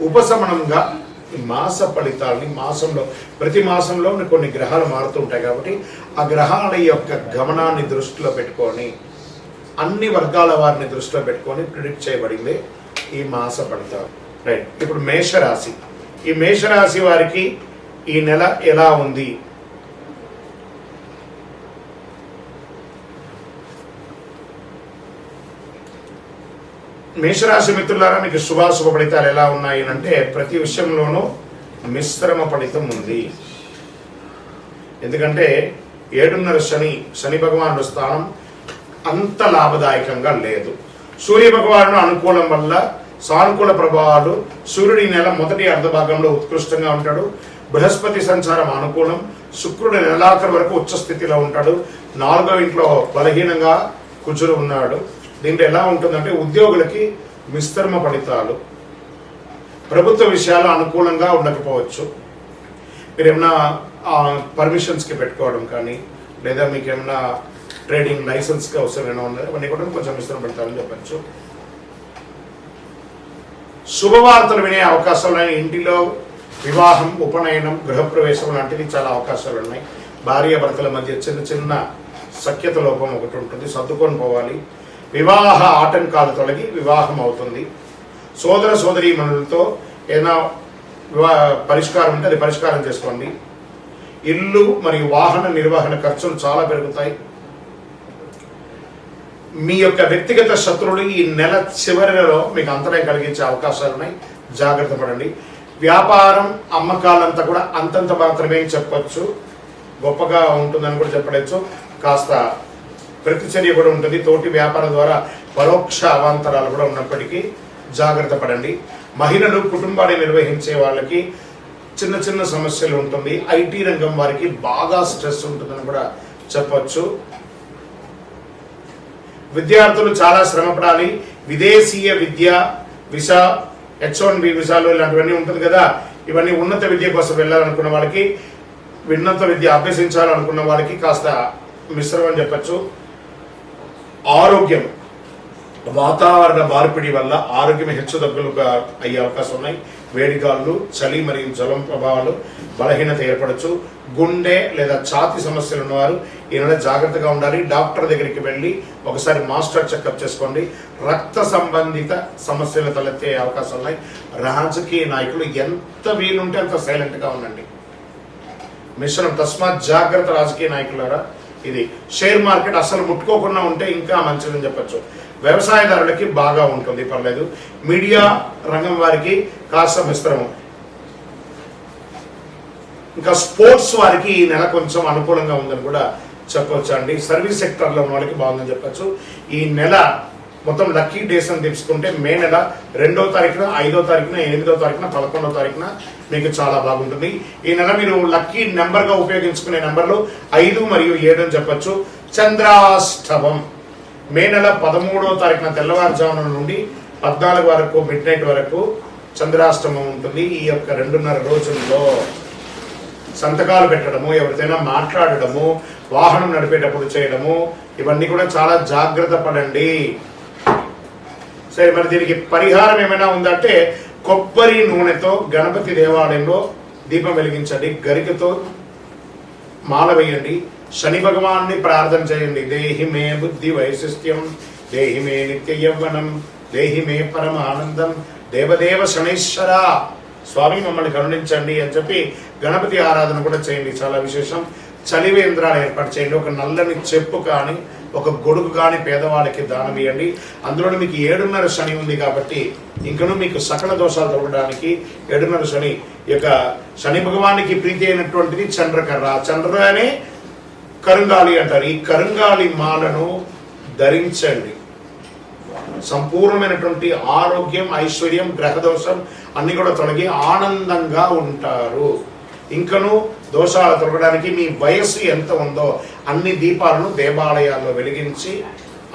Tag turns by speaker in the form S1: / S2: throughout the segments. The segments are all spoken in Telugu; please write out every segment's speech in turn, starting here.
S1: ఉపశమనంగా మాస ఫలితాలని మాసంలో ప్రతి మాసంలో కొన్ని గ్రహాలు మారుతూ ఉంటాయి కాబట్టి ఆ గ్రహాల యొక్క గమనాన్ని దృష్టిలో పెట్టుకొని అన్ని వర్గాల వారిని దృష్టిలో పెట్టుకొని ప్రిడిక్ట్ చేయబడింది ఈ మాస ఫలితాలు. రైట్ ఇప్పుడు మేషరాశి. ఈ మేషరాశి వారికి ఈ నెల ఎలా ఉంది? మేషరాశి మిత్రులారా మీకు శుభాశుభ ఫలితాలు ఎలా ఉన్నాయి అంటే ప్రతి విషయంలోనూ మిశ్రమ ఫలితం ఉంది. ఎందుకంటే ఏడున్నర శని శని భగవానుడు స్థానం అంత లాభదాయకంగా లేదు. సూర్య భగవానుడు అనుకూలం వల్ల సానుకూల ప్రభావాలు సూర్యుడి నెల మొదటి అర్ధభాగంలో ఉత్కృష్టంగా ఉంటాడు. బృహస్పతి సంచారం అనుకూలం శుక్రుడు నెలాఖరు వరకు ఉచ్చ స్థితిలో ఉంటాడు. నాలుగో ఇంట్లో బలహీనంగా కుజుడు ఉన్నాడు. దీంట్లో ఎలా ఉంటుందంటే ఉద్యోగులకి మిశ్రమ ఫలితాలు ప్రభుత్వ విషయాలు అనుకూలంగా ఉండకపోవచ్చు. మీరు ఏమైనా పర్మిషన్స్కి పెట్టుకోవడం కానీ లేదా మీకు ఏమైనా ట్రేడింగ్ లైసెన్స్కి అవసరమైన ఉన్నాయి అవన్నీ కూడా కొంచెం మిశ్రమ ఫలితాలని చెప్పచ్చు. శుభవార్తలు వినే అవకాశాలు ఉన్నాయి. ఇంటిలో వివాహం ఉపనయనం గృహప్రవేశం లాంటివి చాలా అవకాశాలు ఉన్నాయి. భార్య భర్తల మధ్య చిన్న చిన్న సఖ్యత లోపం ఒకటి ఉంటుంది. సర్దుకొని పోవాలి. వివాహ ఆటంకాలు తొలగి వివాహం అవుతుంది సోదర సోదరీ మనులతో ఏదైనా వివా పరిష్కారం ఉంటే అది పరిష్కారం చేసుకోండి. ఇల్లు మరియు వాహన నిర్వహణ ఖర్చులు చాలా పెరుగుతాయి. మీ యొక్క వ్యక్తిగత శత్రువులు ఈ నెల చివరిలో మీకు అంతరాయం కలిగించే అవకాశాలు ఉన్నాయి. జాగ్రత్త పడండి. వ్యాపారం అమ్మకాలంతా కూడా అంతంత మాత్రమే చెప్పచ్చు. గొప్పగా ఉంటుందని కూడా చెప్పవచ్చు కాస్త ప్రతిచర్య కూడా ఉంటుంది. తోటి వ్యాపారం ద్వారా పరోక్ష అవాంతరాలు కూడా ఉన్నప్పటికీ జాగ్రత్త పడండి. మహిళలు కుటుంబాన్ని నిర్వహించే వాళ్ళకి చిన్న చిన్న సమస్యలు ఉంటుంది. ఐటీ రంగం వారికి బాగా స్ట్రెస్ ఉంటుందని కూడా చెప్పచ్చు. విద్యార్థులు చాలా శ్రమపడాలి. విదేశీయ విద్య విసా హెచ్ వన్ బి విసాలు ఇలాంటివన్నీ ఉంటుంది కదా. ఇవన్నీ ఉన్నత విద్య కోసం వెళ్ళాలనుకున్న వాళ్ళకి ఉన్నత విద్య అభ్యసించాలనుకున్న వాళ్ళకి కాస్త మిశ్రమం అని చెప్పచ్చు. ఆరోగ్యం. వాతావరణ మార్పిడి వల్ల ఆరోగ్యం హెచ్చుతగ్గులుగా అయ్యే అవకాశం ఉన్నాయి. వేడిగాళ్ళు చలి మరియు జలం ప్రభావాలు బలహీనత ఏర్పడచ్చు. గుండె లేదా ఛాతి సమస్యలు ఉన్నవారు ఈ జాగ్రత్తగా ఉండాలి. డాక్టర్ దగ్గరికి వెళ్ళి ఒకసారి మాస్టర్ చెకప్ చేసుకోండి. రక్త సంబంధిత సమస్యలు తలెత్తే అవకాశాలు ఉన్నాయి. రాజకీయ నాయకులు ఎంత వీలుంటే అంత సైలెంట్గా ఉండండి. మిశ్రం తస్మాత్ జాగ్రత్త రాజకీయ నాయకులారా ఇది షేర్ మార్కెట్ అసలు ముట్టుకోకుండా ఉంటే ఇంకా మంచిదని చెప్పచ్చు. వ్యవసాయదారులకి బాగా ఉంటుంది పర్లేదు. మీడియా రంగం వారికి కాస్త మిశ్రమం. ఇంకా స్పోర్ట్స్ వారికి ఈ నెల కొంచెం అనుకూలంగా ఉందని కూడా చెప్పొచ్చు అండి సర్వీస్ సెక్టర్లో ఉన్న వాళ్ళకి బాగుందని చెప్పచ్చు. ఈ నెల మొత్తం లక్కీ డేస్ అని తెలుసుకుంటే మే నెల రెండో తారీఖున ఐదో తారీఖున ఎనిమిదో తారీఖున పదకొండో తారీఖున మీకు చాలా బాగుంటుంది. ఈ నెల మీరు లక్కీ నెంబర్గా ఉపయోగించుకునే నెంబర్లు ఐదు మరియు ఏడు అని చెప్పచ్చు. చంద్రాష్టవం మే నెల పదమూడో తారీఖున తెల్లవారుజామున నుండి పద్నాలుగు వరకు మిడ్ నైట్ వరకు చంద్రాష్టమం ఉంటుంది ఈ యొక్క రెండున్నర రోజుల్లో. సంతకాలు పెట్టడము ఎవరితోనైనా మాట్లాడడము వాహనం నడిపేటప్పుడు చేయడము ఇవన్నీ కూడా చాలా జాగ్రత్త పడండి. సరే మరి దీనికి పరిహారం ఏమైనా ఉందంటే కొబ్బరి నూనెతో గణపతి దేవాలయంలో దీపం వెలిగించండి గరికతో మాల వేయండి శని భగవాన్ని ప్రార్థన చేయండి. దేహి మే బుద్ధి వైశిష్ట్యం దేహి మే నిత్య యవ్వనం దేహి మే పరమ ఆనందం దేవదేవ శనైశ్వర. స్వామి మమ్మల్ని కరుణించండి అని చెప్పి గణపతి ఆరాధన కూడా చేయండి. చాలా విశేషం. చలివేంద్రాలు ఏర్పాటు చేయండి. ఒక నల్లని చెప్పు కానీ ఒక గొడుగు కానీ పేదవాళ్ళకి దానం ఇవ్వండి. అందులో మీకు ఏడున్నర శని ఉంది కాబట్టి ఇంకనూ మీకు సకల దోషాలు తొలగడానికి ఏడున్నర శని ఈ యొక్క శని భగవానికి ప్రీతి అయినటువంటిది చంద్రకర్ర. చంద్ర అనే కరుంగాలి అంటారు. ఈ కరుంగాలి మాలను ధరించండి. సంపూర్ణమైనటువంటి ఆరోగ్యం ఐశ్వర్యం గ్రహదోషం అన్ని కూడా తొలగి ఆనందంగా ఉంటారు. ఇంకను దోషాలు తొలగడానికి మీ వయస్సు ఎంత ఉందో అన్ని దీపాలను దేవాలయాల్లో వెలిగించి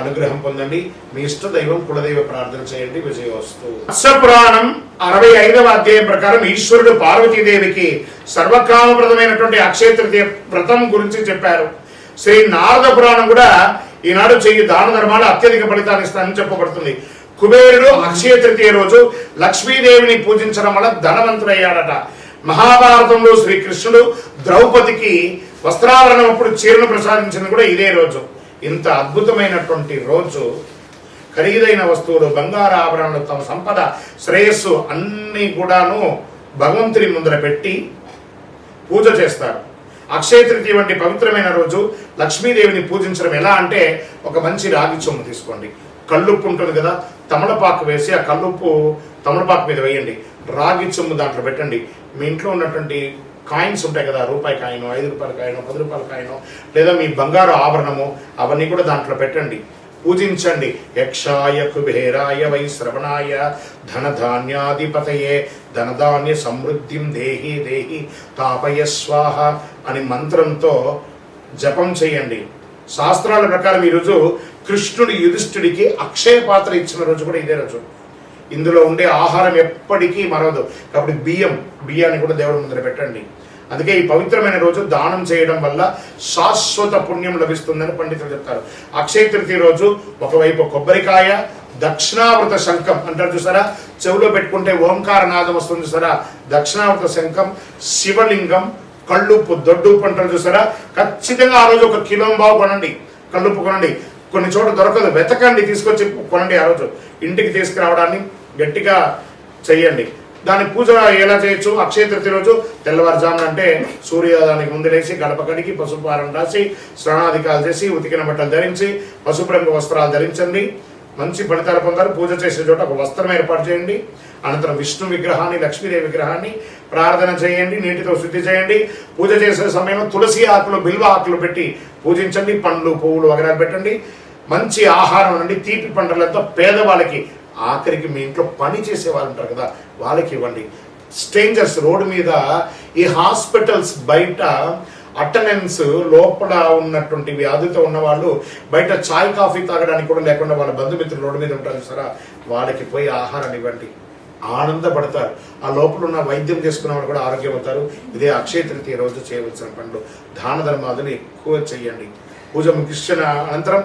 S1: అనుగ్రహం పొందండి. మీ ఇష్ట దైవం కులదైవ ప్రార్థన చేయండి. విజయవస్తు పురాణం అరవై ఐదవ అధ్యాయం ప్రకారం ఈశ్వరుడు పార్వతీదేవికి సర్వకామప్రదమైనటువంటి అక్షయ తృతీయ వ్రతం గురించి చెప్పారు. శ్రీ నారద పురాణం కూడా ఈనాడు చెయ్యి దాన ధర్మాలు అత్యధిక ఫలితాన్ని ఇస్తానని చెప్పబడుతుంది. కుబేరుడు అక్షయ తృతీయ రోజు లక్ష్మీదేవిని పూజించడం వల్ల ధనవంతుడయ్యాడట. మహాభారతంలో శ్రీకృష్ణుడు ద్రౌపదికి వస్త్రావరణం అప్పుడు చీరను ప్రసాదించింది కూడా ఇదే రోజు. ఇంత అద్భుతమైనటువంటి రోజు. ఖరీదైన వస్తువులు బంగారు ఆభరణలు తమ సంపద శ్రేయస్సు అన్నీ కూడాను భగవంతుని ముందర పెట్టి పూజ చేస్తారు. అక్షయ తృతీయ వంటి పవిత్రమైన రోజు లక్ష్మీదేవిని పూజించడం ఎలా అంటే ఒక మంచి రాగి చొమ్ము తీసుకోండి. కల్లుప్పు ఉంటుంది కదా తమలపాకు వేసి ఆ కల్లుప్పు తమలపాకు మీద వేయండి. రాగి చొమ్ము దాంట్లో పెట్టండి. మీ ఇంట్లో ఉన్నటువంటి కాయిన్స్ ఉంటాయి కదా రూపాయి కాయిన్ ఐదు రూపాయల కాయిన్ పది రూపాయల కాయిన్ లేదా మీ బంగారు ఆభరణము అవన్నీ కూడా దాంట్లో పెట్టండి. పూజించండి. యక్షాయ కుబేరాయ వై శ్రవణాయ ధనధాన్యాధిపతయే ధనధాన్య సమృద్ధిం దేహి దేహి తాపయ స్వాహ అని మంత్రంతో జపం చేయండి. శాస్త్రాల ప్రకారం ఈరోజు కృష్ణుడి యుధిష్ఠుడికి అక్షయ పాత్ర ఇచ్చిన రోజు కూడా ఇదే రోజు. ఇందులో ఉండే ఆహారం ఎప్పటికీ మరవదు. కాబట్టి బియ్యం బియ్యాన్ని కూడా దేవుడి ముందర పెట్టండి. అందుకే ఈ పవిత్రమైన రోజు దానం చేయడం వల్ల శాశ్వత పుణ్యం లభిస్తుందని పండితులు చెప్తారు. అక్షయ తృతీయ రోజు ఒకవైపు కొబ్బరికాయ దక్షిణావృత శంఖం అంటారు చూసారా? చెవిలో పెట్టుకుంటే ఓంకార నాదం వస్తుంది చూసారా? దక్షిణావృత శంఖం శివలింగం కళ్ళుప్పు దొడ్డుప్పు అంటారు చూసారా? ఖచ్చితంగా ఆ రోజు ఒక కిలోంబావు కొనండి. కళ్ళుప్పు కొనండి. కొన్ని చోట్ల దొరకదు. వెతకండి తీసుకొచ్చి కొనండి ఆ రోజు. ఇంటికి తీసుకురావడాన్ని గట్టిగా చెయ్యండి. దాని పూజ ఎలా చేయొచ్చు? అక్షయ తృతీయ రోజు తెల్లవారుజామున అంటే సూర్యోదయానికి ముందు లేచి గడప కడిగి పసుపు రాసి స్నానాధికాలు చేసి ఉతికిన బట్టలు ధరించి పసుపు రంగు వస్త్రాలు ధరించండి. మంచి ఫలితాలు పొందారు. పూజ చేసే చోట ఒక వస్త్రం ఏర్పాటు చేయండి. అనంతరం విష్ణు విగ్రహాన్ని లక్ష్మీదేవి విగ్రహాన్ని ప్రార్థన చేయండి నీటితో శుద్ధి చేయండి. పూజ చేసే సమయంలో తులసి ఆకులు బిల్వ ఆకులు పెట్టి పూజించండి. పండ్లు పువ్వులు వగరాలు పెట్టండి. మంచి ఆహారం నుండి తీపి పంటలతో పేదవాళ్ళకి ఆఖరికి మీ ఇంట్లో పని చేసే వాళ్ళు ఉంటారు కదా వాళ్ళకి ఇవ్వండి. స్ట్రేంజర్స్ రోడ్డు మీద ఈ హాస్పిటల్స్ బయట అటెండెన్స్ లోపల ఉన్నటువంటి వ్యాధితో ఉన్న వాళ్ళు బయట చాయ్ కాఫీ తాగడానికి కూడా లేకుండా వాళ్ళ బంధుమిత్రులు రోడ్డు మీద ఉంటారు సరే. వాళ్ళకి పోయి ఆహారాన్ని ఇవ్వండి. ఆనందపడతారు. ఆ లోపల ఉన్న వైద్యం చేసుకున్న వాళ్ళు కూడా ఆరోగ్యం అవుతారు. ఇదే అక్షయ తృతీయ రోజు చేయవలసిన పనులు. దాన ధర్మాదులు ఎక్కువ చేయండి. పూజ ముగిసిన అనంతరం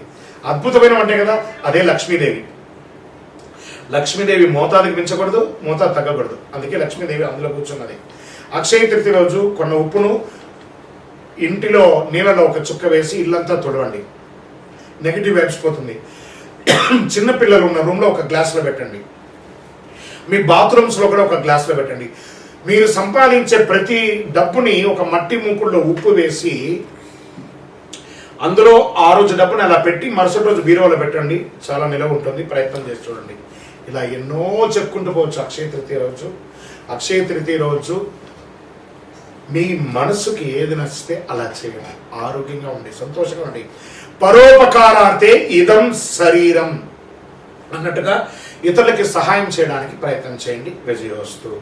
S1: అద్భుతమైన వంటే కదా అదే లక్ష్మీదేవి. లక్ష్మీదేవి మోతాదుకి మించకూడదు మోతాదు తగ్గకూడదు. అందుకే లక్ష్మీదేవి అందులో కూర్చున్నది. అక్షయ తృతీయ రోజు కొన్న ఉప్పును ఇంటిలో నీళ్ళలో ఒక చుక్క వేసి ఇల్లంతా తుడవండి. నెగిటివ్ వైబ్స్ పోతుంది. ఉన్న రూమ్లో ఒక గ్లాస్లో పెట్టండి. మీ బాత్రూమ్స్లో కూడా ఒక గ్లాస్లో పెట్టండి. మీరు సంపాదించే ప్రతి డబ్బుని ఒక మట్టి మూకుల్లో ఉప్పు వేసి అందులో ఆ రోజు డబ్బుని అలా పెట్టి మరుసటి రోజు బీరువాలో పెట్టండి. చాలా నిలవ ఉంటుంది. ప్రయత్నం చేసి చూడండి. ఇలా ఎన్నో చెప్పుకుంటూ పోవచ్చు అక్షయ తృతీయ రోజు. అక్షయ తృతీయ రోజు మీ మనసుకి ఏది నచ్చితే అలా చేయండి. ఆరోగ్యంగా ఉండి సంతోషంగా ఉండి. పరోపకారార్థే ఇదం శరీరం అన్నట్టుగా ఇతరులకి సహాయం చేయడానికి ప్రయత్నం చేయండి. విజయోస్తు.